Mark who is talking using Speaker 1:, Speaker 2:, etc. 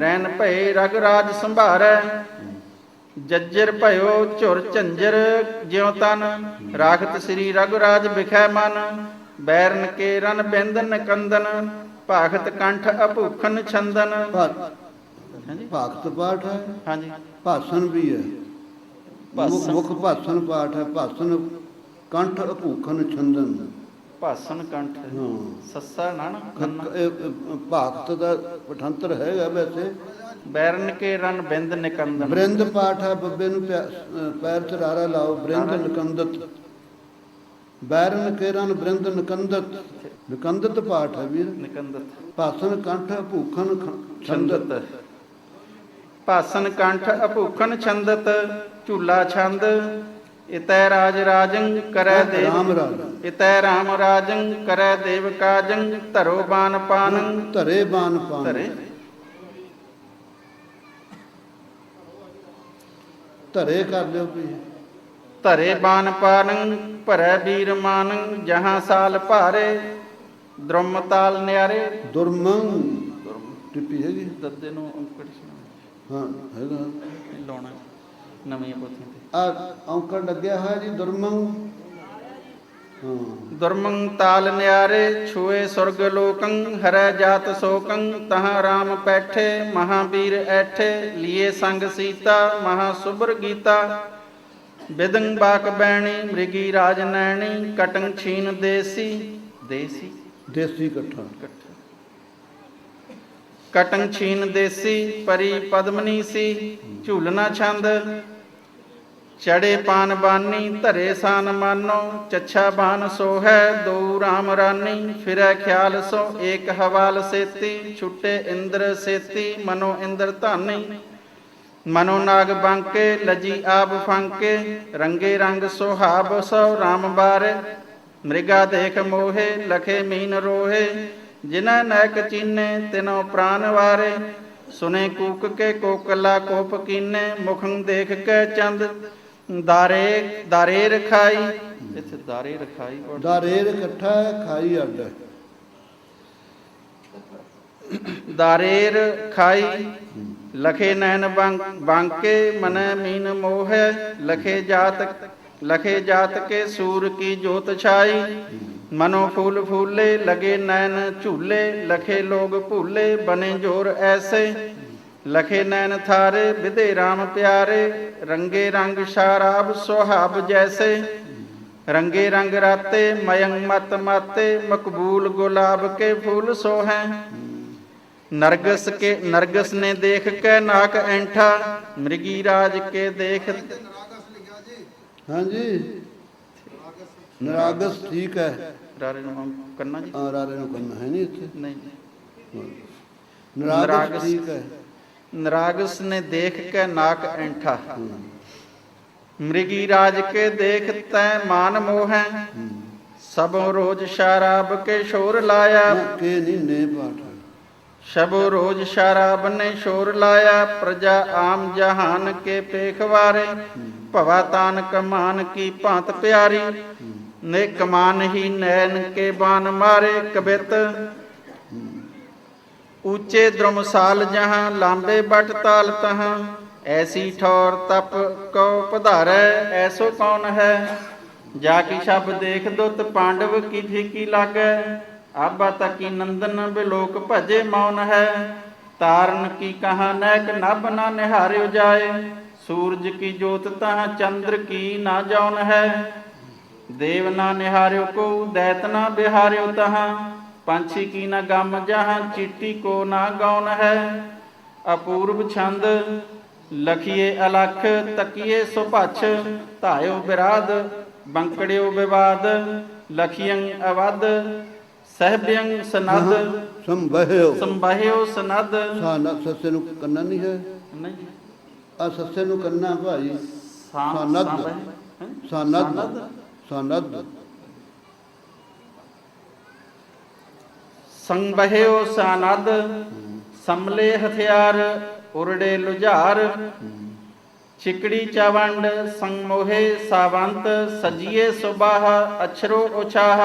Speaker 1: ਰੈਨ ਭਏ ਰਗ ਰਾਜ ਸੰਭਾਰੈ। ਜੱਜਰ ਭਇਓ ਝੁਰ ਝੰਜਰ ਜਿਉ ਤਨ। ਰਾਖਤ ਸ੍ਰੀ ਰਗੁਰਾਜ ਬਿਖੈ ਮਨ। ਬੈਰਨ ਕੇ ਰਨ ਬਿੰਦਨ ਕੰਦਨ ਭਾਖਤ ਕੰਠ ਅਭੂਖਨ ਛੰਦਨ।
Speaker 2: ਭਾ-
Speaker 1: ਹਾਂਜੀ।
Speaker 2: ਭਗਤ ਪਾਠ ਹੈ।
Speaker 1: ਹਾਂਜੀ।
Speaker 2: ਭਾਸਨ ਵੀ ਹੈ। ਮੁੱਖ
Speaker 1: ਭਾਸਨ।
Speaker 2: ਮੁੱਖ ਭਾਸਨ ਪਾਠ ਹੈ। ਭਾਸਨ ਕੰਠ ਅਭੂਖਨ ਛੰਦਨ।
Speaker 1: ਭਾਸਨ ਕੰਠ ਸੱਸਾ ਨਾ ਨਾ
Speaker 2: ਖੱਕ-
Speaker 1: ਖੰਨਾ।
Speaker 2: ਇਹ, ਇਹ, ਭਗਤ ਦਾ ਪਠੰਤਰ ਹੈਗਾ ਵੈਸੇ।
Speaker 1: ਬੈਰਨ ਕੇ ਰਨ ਬਿੰਦ ਨਿਕੰਦਨ।
Speaker 2: ਬ੍ਰਿੰਦ ਪਾਠ ਹੈ ਬੱਬੇ ਨੂੰ ਪੈਰ ਚ ਰਾਰਾ ਲਾਓ ਬ੍ਰਿੰਦ ਨਿਕੰਦਤ। ਬੈਰਨ ਕੇਰਨ ਬ੍ਰਿੰਦ ਨਿਕੰਦਤ। ਨਿਕੰਦਤ ਪਾਠ ਹੈ ਵੀਰ।
Speaker 1: ਨਿਕੰਦਤ।
Speaker 2: ਭਾਸਨ ਕੰਠ ਭੂਖਨ ਖ- ਛੰਦਤ।
Speaker 1: ਛੰਦਤ। ਭਾਸਨ ਕੰਠ ਅਭੂਖਨ ਛੰਦਤ ਝੂਲਾ ਛੰਦ। ਇਤੈ ਰਾਜ ਰਾਜੰ ਕਰੈ ਦੇਵ।
Speaker 2: ਰਾਮ। ਰਾਜ
Speaker 1: ਇਤੈ ਰਾਮ ਰਾਜੰ ਕਰੈ ਦੇਵ ਕਾਜੰ ਧਰੋ ਬਾਨ ਪਾਨੰ।
Speaker 2: ਧਰੇ ਬਾਨ ਪਾਨ।
Speaker 1: ਧਰੇ।
Speaker 2: ਧਰੇ ਕਰ ਲਿਓ ਵੀ।
Speaker 1: ਧਰੇ ਬਾਨ ਪਾਨੰ ਭਰੈ ਵੀਰ ਮਾਨੰ ਜਹਾਂ ਸਾਲ ਭਾਰੇ ਦ੍ਰਮ ਤਾਲ ਨਿਆਰੇ।
Speaker 2: ਦੁਰਮੰ। ਟਿੱਪੀ ਹੈਗੀ।
Speaker 1: ਦੱਦੇ ਨੂੰ ਅੰਕੜ ਸੁਣਾ
Speaker 2: ਹਾਂ ਹੈਗਾ।
Speaker 1: ਲਾਉਣਾ। ਨਵੀਆਂ ਪੋਥੀਆਂ ਤੇ।
Speaker 2: ਆ ਔਂਕੜ ਲੱਗਿਆ ਹੋਇਆ ਜੀ ਦੁਰਮੰ। ਹਾਂ।
Speaker 1: ਦੁਰਮੰ ਤਾਲ ਨਿਆਰੇ ਛੂਏ ਸੁਰਗ ਲੋਕੰ ਹਰੈ ਜਾਤ ਸੋਕੰ ਤਹਾਂ ਰਾਮ ਬੈਠੇ ਮਹਾਵੀਰ ਐਠੇ ਲੀਏ ਸੰਗ ਸੀਤਾ ਮਹਾ ਸੁਭਰ ਗੀਤਾ। ਬਿਦੰ ਬਾਕ ਬੈਣੀ ਮ੍ਰਿਗੀ ਰਾਜ ਨੈਣੀ ਕਟੰ ਛੀਨ ਦੇਸੀ। ਦੇਸੀ?
Speaker 2: ਦੇਸੀ ਇਕੱਠਾ।
Speaker 1: ਕਟੰ ਛੀਨ ਦੇਸੀ, ਪਰੀ ਪਦਮਨੀ ਸੀ ਝੂਲਣਾ ਛੰਦ। ਚੜੇ ਪਾਨ ਬਾਨੀ, ਧਰੇ ਸਾਨ ਮਾਨੋ, ਚੱਛਾ ਬਾਨ ਸੋ ਹੈ ਦੋ ਰਾਮ ਰਾਨੀ, ਫਿਰੈ ਖਿਆਲ ਸੋ, ਏਕ ਹਵਾਲ ਸੇਤੀ, ਛੁੱਟੇ ਇੰਦਰ ਸੇਤੀ, ਮਨੋ ਇੰਦਰ ਧਾਨੀ। ਮਨੋ ਨਾਗ ਬਾਂਕੇ, ਲਜੀ ਆਬ ਫਾਂਕੇ, ਰੰਗੇ ਰੰਗ ਸੁਹਾਬ ਸੋ, ਰਾਮ ਬਾਰੇ। ਮ੍ਰਿਗਾ ਦੇਖ ਮੋਹੇ, ਲਖੇ ਮੀਨ ਰੋਹੇ ਜਿਨੈ ਨੈਕ ਚੀਨੇ ਤਿਨੋ ਪ੍ਰਾਨ ਵਾਰੇ। ਸੁਨੇ ਕੂਕ ਕੇ ਕੋਕਲਾ ਕੋਪ ਕੀਨੇ ਮੁਖੰ ਦੇਖ ਕੇ ਚੰਦ। ਦਾਰੇ ਦਾਰੇ ਰਖਾਈ। ਇੱਥੇ ਦਾਰੇ ਰਖਾਈ
Speaker 2: ਦਾਰੇਰ ਇਕੱਠਾ ਖਾਈ ਅੱਡ।
Speaker 1: ਦਾਰੇਰ ਖਾਈ ਲਖੇ ਨੈਣ ਬਾਂਕੇ ਮਨੈ ਮੀਨ ਮੋਹੈ। ਲਖੇ ਜਾਤ ਲਖੇ ਜਾਤ ਕੇ ਸੂਰ ਕੀ ਜੋਤ ਛਾਈ। ਮਨੋ ਫੂਲ ਫੂਲੇ ਲਗੇ ਨੈਣ ਝੂਲੇ ਲਖੇ ਲੋਗ ਭੂਲੇ ਬਨੇ ਜੋਰ ਐਸੇ। ਲਖੇ ਨੈਣ ਥਾਰੇ ਵਿਦੇ RAM ਪਿਆਰੇ ਰੰਗੇ ਰੰਗ ਸ਼ਰਾਬ ਸੁਹਾਬ ਜੈਸੇ। ਰੰਗੇ ਰੰਗ ਰਾਤੇ ਮਯੰਗ ਮਤ ਮਾਤੇ ਮਕਬੂਲ ਗੁਲਾਬ ਕੇ ਫੂਲ ਸੋਹੈ। ਨਰਗਸ ਕੇ ਨਰਗਸ ਨੇ ਦੇਖ ਕੇ ਨਾਕ ਐਂਠਾ ਮ੍ਰਿਗੀ ਰਾਜ ਕੇ ਦੇਖ
Speaker 2: ਹਾਂਜੀ। ਨਰਾਗਸ ਠੀਕ ਹੈ।
Speaker 1: ਰਾਰੇ ਨੂੰ ਕੰਨਾ ਜੀ?
Speaker 2: ਆ ਰਾਰੇ ਨੂੰ ਕਰਨਾ ਹੈ ਨਹੀਂ ਇੱਥੇ?
Speaker 1: ਨਹੀਂ।
Speaker 2: ਨਰਾਗਸ। ਠੀਕ ਹੈ।
Speaker 1: ਨਰਾਗਸ ਨੇ ਦੇਖ ਕੇ ਨਾਕ ਐਂਠਾ। ਮ੍ਰਿਗੀ ਰਾਜ ਕੇ ਦੇਖ ਤੈ ਮਾਨ ਮੋਹੈ। ਸਭੋ ਰੋਜ ਸ਼ਰਾਬ ਕੇ ਸ਼ੋਰ ਲਾਇਆ।
Speaker 2: ਕੇ ਨਹੀਂ ਨੇ ਪਾਠ ਹੈ।
Speaker 1: ਸ਼ਬੋ ਰੋਜ ਸ਼ਰਾਬ ਨੇ ਸ਼ੋਰ ਲਾਇਆ। ਪ੍ਰਜਾ ਆਮ ਜਹਾਨ ਕੇ ਪੇਖਵਾਰੇ ਭਵਾ ਤਾਨ ਕਮਾਨ ਕੀ ਭਾਂਤ ਪਿਆਰੀ। ਨੇ ਕਮਾਨ ਹੀ ਨੈਣ ਕੇ ਬਾਨ ਮਾਰੇ ਕਬਿਤ। ਉੱਚੇ ਦ੍ਰਮਸਾਲ ਜਹਾਂ ਲਾਂਬੇ ਬਟ ਤਾਲ ਤਹਾਂ। ਐਸੀ ਠੌਰ ਤਪ ਕੋ ਪਧਾਰੈ, ਐਸੋ ਕੌਣ ਹੈ? ਜਾ ਕੀ ਸ਼ਬ ਦੇਖ ਦੁਤ ਪਾਂਡਵ ਕੀ ਫੀਕੀ ਲਾਗੈ? ਆਬਾ ਤਕੀ ਨੰਦਨ ਬਿਲੋਕ ਭਜੇ ਮੌਨ ਹੈ? ਤਾਰਨ ਕੀ ਕਹਾ ਨੈਕ ਨਭ ਨਾ ਨਿਹਾਰਿਓ ਜਾਏ? ਸੂਰਜ ਕੀ ਜੋਤ ਤਹ, ਚੰਦਰ ਕੀ ਨਾ ਜੌਨ ਹੈ? ਦੇਵ ਨਾ ਨਿਹਾਰਿਓ ਕੋ ਦੈਤ ਨਾ ਬਿਹਾਰਿਓ ਤਹਾਂ। ਪੰਛੀ ਕੀ ਨਾ ਗਮ ਜਹਾਂ ਚਿੱਟੀ ਕੋ ਨਾ ਗੌਨ ਹੈ। ਅਪੂਰਬ ਛੰਦ ਲਖੀਏ ਅਲਖ ਤਕੀਏ ਸੁਭਛ ਧਾਇਓ ਬਿਰਾਦ ਬੰਕੜਿਓ ਵਿਵਾਦ ਲਖੀਅੰ ਅਵਦ ਸਹਿਬਿਅੰ ਸਨਦ।
Speaker 2: ਸੰਭਹਿਓ।
Speaker 1: ਸੰਭਾਹਿਓ ਸਨਦ।
Speaker 2: ਸਾਨਾ ਸੱਸੇ ਨੂੰ ਕੰਨਾ ਨਹੀਂ ਹੈ?
Speaker 1: ਨਹੀਂ।
Speaker 2: ਆ ਸੱਸੇ ਨੂੰ ਕੰਨਾ ਭਾਈ ਸਨਦ? ਸਨਦ? ਸਨਦ।
Speaker 1: ਸੰਭਹਿਓ ਸਨਦ ਸੰਮਲੇ ਹਥਿਆਰ, ਉਰੜੇ ਲੁਝਾਰ। ਚਿਕੜੀ ਚਵੰਡ, ਸੰਮੋਹੇ ਸਾਵੰਤ, ਸਜੀਏ ਸੁਬਾਹ, ਅਛਰੋ ਉਛਾਹ।